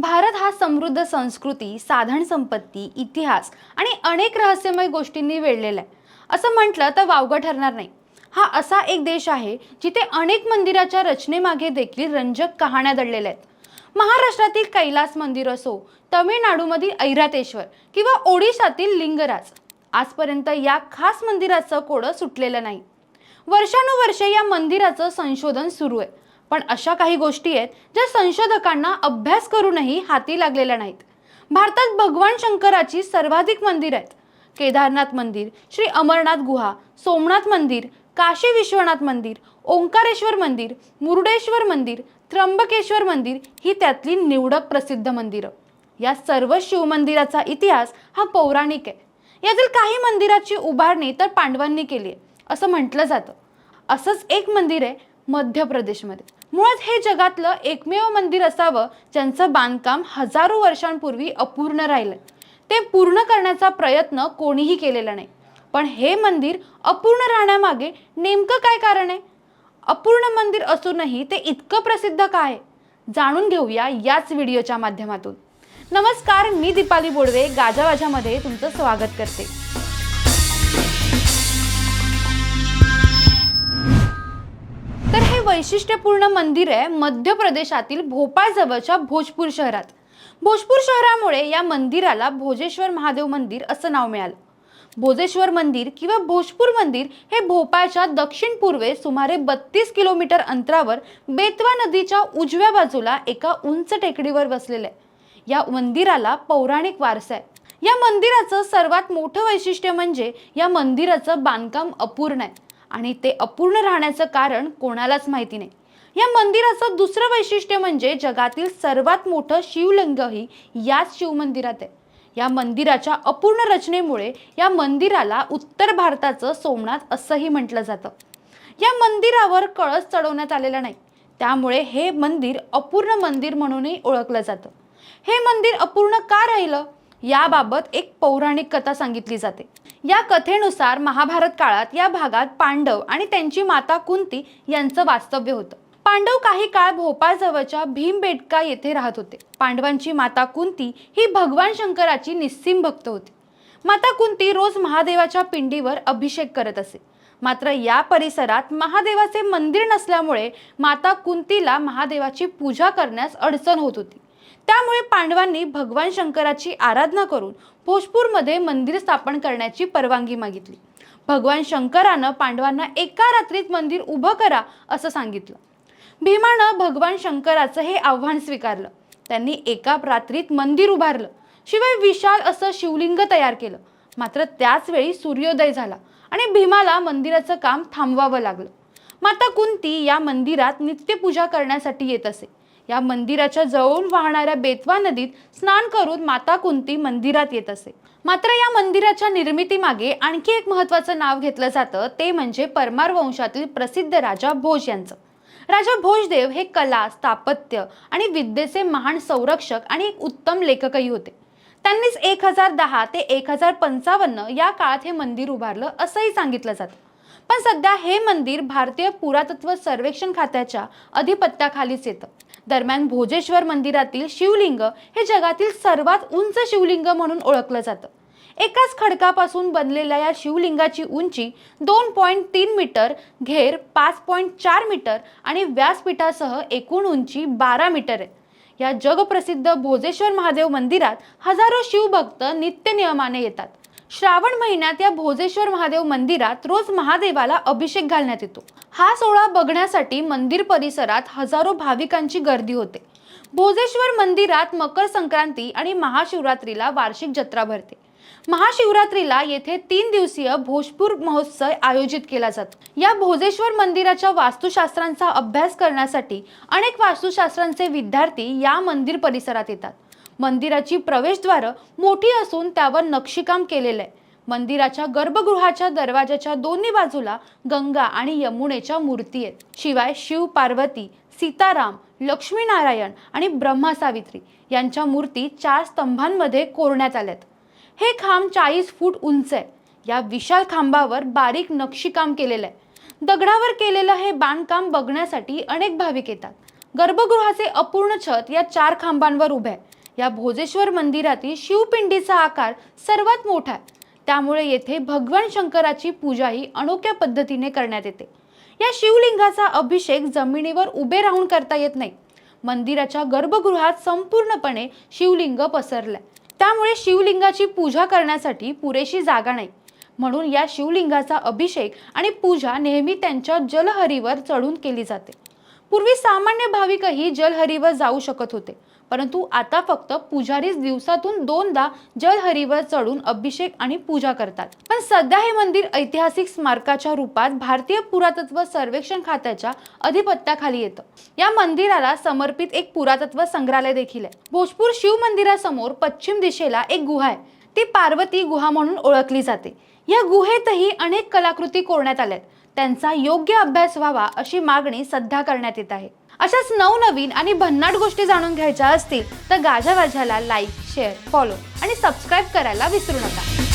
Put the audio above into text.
भारत हा समृद्ध संस्कृती साधन संपत्ती इतिहास आणि अनेक रहस्यमय गोष्टींनी वेढलेला आहे. असं म्हटलं तर वावगं ठरणार नाही. हा असा एक देश आहे जिथे अनेक मंदिराच्या रचनेमागे देखील रंजक कहाण्या दडलेल्या आहेत. महाराष्ट्रातील कैलास मंदिर असो तमिळनाडूमधील ऐरातेश्वर किंवा ओडिशातील लिंगराज आजपर्यंत या खास मंदिराचं कोडं सुटलेलं नाही. वर्षानुवर्षे या मंदिराचं संशोधन सुरू आहे. पण अशा काही गोष्टी आहेत ज्या संशोधकांना अभ्यास करूनही हाती लागलेल्या नाहीत. भारतात भगवान शंकराची सर्वाधिक मंदिर आहेत. केदारनाथ मंदिर श्री अमरनाथ गुहा सोमनाथ मंदिर काशी विश्वनाथ मंदिर ओंकारेश्वर मंदिर मुरुडेश्वर मंदिर त्र्यंबकेश्वर मंदिर ही त्यातली निवडक प्रसिद्ध मंदिरं. या सर्व शिवमंदिराचा इतिहास हा पौराणिक आहे. यातील काही मंदिराची उभारणी तर पांडवांनी केली आहे असं म्हटलं जातं. असंच एक मंदिर आहे मध्य प्रदेशमध्ये. मुळात हे जगातलं एकमेव मंदिर असावं ज्यांचं बांधकाम हजारो वर्षांपूर्वी अपूर्ण राहिलं. ते पूर्ण करण्याचा प्रयत्न कोणीही केलेला नाही. पण हे मंदिर अपूर्ण राहण्यामागे नेमकं काय कारण आहे? अपूर्ण मंदिर असूनही ते इतकं प्रसिद्ध काय जाणून घेऊया याच व्हिडिओच्या माध्यमातून. नमस्कार मी दीपाली बोडवे गाजावाजामध्ये तुमचं स्वागत करते. वैशिष्ट्यपूर्ण मंदिर आहे मध्य प्रदेशातील भोपाळजवळच्या भोजपूर शहरात. भोजपूर शहरामुळे या मंदिराला भोजेश्वर महादेव मंदिर असं नाव मिळालं. भोजेश्वर मंदिर किंवा भोजपूर मंदिर हे भोपाळच्या दक्षिण पूर्वे सुमारे बत्तीस किलोमीटर अंतरावर बेतवा नदीच्या उजव्या बाजूला एका उंच टेकडीवर वसलेलं आहे. या मंदिराला पौराणिक वारसा आहे. या मंदिराचं सर्वात मोठं वैशिष्ट्य म्हणजे या मंदिराचं बांधकाम अपूर्ण आहे. आणि ते अपूर्ण राहण्याचं कारण कोणालाच माहिती नाही. या मंदिराचं दुसरं वैशिष्ट्य म्हणजे जगातील सर्वात मोठं शिवलिंगही याच शिवमंदिरात आहे. या मंदिराच्या अपूर्ण रचनेमुळे या मंदिराला उत्तर भारताचं सोमनाथ असंही म्हटलं जातं. या मंदिरावर कळस चढवण्यात आलेला नाही. त्यामुळे हे मंदिर अपूर्ण मंदिर म्हणूनही ओळखलं जातं. हे मंदिर अपूर्ण का राहिलं? याबाबत एक पौराणिक कथा सांगितली जाते. या कथेनुसार महाभारत काळात या भागात पांडव आणि त्यांची माता कुंती यांचं वास्तव्य होतं. पांडव काही काळ भोपाळजवळच्या भीमबेटका येथे राहत होते. पांडवांची माता कुंती ही भगवान शंकराची निस्सीम भक्त होती. माता कुंती रोज महादेवाच्या पिंडीवर अभिषेक करत असे. मात्र या परिसरात महादेवाचे मंदिर नसल्यामुळे माता कुंतीला महादेवाची पूजा करण्यास अडचण होत होती. त्यामुळे पांडवांनी भगवान शंकराची आराधना करून भोजपूरमध्ये मंदिर स्थापन करण्याची परवानगी मागितली. भगवान शंकरानं पांडवांना एका रात्रीत मंदिर उभं करा असं सांगितलं. भीमानं भगवान शंकराचं हे आव्हान स्वीकारलं. त्यांनी एका रात्रीत मंदिर उभारलं. शिवाय विशाल असं शिवलिंग तयार केलं. मात्र त्याच वेळी सूर्योदय झाला आणि भीमाला मंदिराचं काम थांबवावं लागलं. माता कुंती या मंदिरात नित्यपूजा करण्यासाठी येत असे. या मंदिराच्या जवळून वाहणाऱ्या बेतवा नदीत स्नान करून माता कुंती मंदिरात येत असे. मात्र या मंदिराच्या निर्मितीमागे आणखी एक महत्वाचं नाव घेतलं जातं ते म्हणजे परमार वंशातील प्रसिद्ध राजा भोज यांचं. राजा भोजदेव हे कला स्थापत्य आणि विद्येचे महान संरक्षक आणि एक उत्तम लेखकही होते. त्यांनीच एक हजार दहा ते एक हजार पंचावन्न या काळात हे मंदिर उभारलं असंही सांगितलं जातं. पण सध्या हे मंदिर भारतीय पुरातत्व सर्वेक्षण खात्याच्या अधिपत्याखालीच येतं. दरम्यान भोजेश्वर मंदिरातील शिवलिंग हे जगातील सर्वात उंच शिवलिंग म्हणून ओळखलं जातं. एकाच खडकापासून बनलेल्या या शिवलिंगाची उंची दोन पॉईंट तीन मीटर घेर पाच पॉईंट चार मीटर आणि व्यासपीठासह एकूण उंची बारा मीटर आहे. या जगप्रसिद्ध भोजेश्वर महादेव मंदिरात हजारो शिवभक्त नित्य नियमाने येतात. श्रावण महिन्यात या भोजेश्वर महादेव मंदिरात रोज महादेवाला अभिषेक घालण्यात येतो. हा सोहळा बघण्यासाठी मंदिर परिसरात हजारो भाविकांची गर्दी होते. भोजेश्वर मंदिरात मकर संक्रांती आणि महाशिवरात्रीला वार्षिक जत्रा भरते. महाशिवरात्रीला येथे तीन दिवसीय भोजपूर महोत्सव आयोजित केला जातो. या भोजेश्वर मंदिराच्या वास्तुशास्त्रांचा अभ्यास करण्यासाठी अनेक वास्तुशास्त्रांचे विद्यार्थी या मंदिर परिसरात येतात. मंदिराची प्रवेशद्वारं मोठी असून त्यावर नक्षीकाम केलेलं आहे. मंदिराच्या गर्भगृहाच्या दरवाजाच्या दोन्ही बाजूला गंगा आणि यमुनेच्या मूर्ती आहेत. शिवाय शिव पार्वती सीताराम लक्ष्मीनारायण आणि ब्रह्मा सावित्री यांच्या मूर्ती चार स्तंभांमध्ये कोरण्यात आल्यात. हे खांब चाळीस फूट उंच आहे. या विशाल खांबावर बारीक नक्षीकाम केलेलं आहे. दगडावर केलेलं हे बांधकाम बघण्यासाठी अनेक भाविक येतात. गर्भगृहाचे अपूर्ण छत या चार खांबांवर उभे आहे. या भोजेश्वर मंदिरातील शिवपिंडीचा आकार सर्वात मोठा आहे. त्यामुळे येथे भगवान शंकराची पूजाही अनोख्या पद्धतीने करण्यात येते. या शिवलिंगाचा अभिषेक जमिनीवर उभे राहून करता येत नाही. मंदिराच्या गर्भगृहात संपूर्णपणे शिवलिंग पसरलंय. त्यामुळे शिवलिंगाची पूजा करण्यासाठी पुरेशी जागा नाही. म्हणून या शिवलिंगाचा अभिषेक आणि पूजा नेहमी त्यांच्या जलहरीवर चढून केली जाते. पूर्वी सामान्य भाविकही जलहरीवर जाऊ शकत होते. परंतु आता फक्त पुजारीच दिवसातून दोनदा जलहरीवर चढून अभिषेक आणि पूजा करतात. पण सध्या हे मंदिर ऐतिहासिक स्मारकाच्या रूपात भारतीय पुरातत्व सर्वेक्षण खात्याच्या अधिपत्याखाली येतं. या मंदिराला समर्पित एक पुरातत्व संग्रहालय देखील आहे. भोजपूर शिव मंदिरासमोर पश्चिम दिशेला एक गुहा आहे. ती पार्वती गुहा म्हणून ओळखली जाते. या गुहेतही अनेक कलाकृती कोरण्यात आल्यात त्यांचा योग्य अभ्यास व्हावा अशी मागणी सध्या करण्यात येत आहे. अशाच नवनवीन आणि भन्नाट गोष्टी जाणून घ्यायच्या असतील तर गाजा वाजाला लाईक शेअर फॉलो आणि सबस्क्राईब करायला विसरू नका.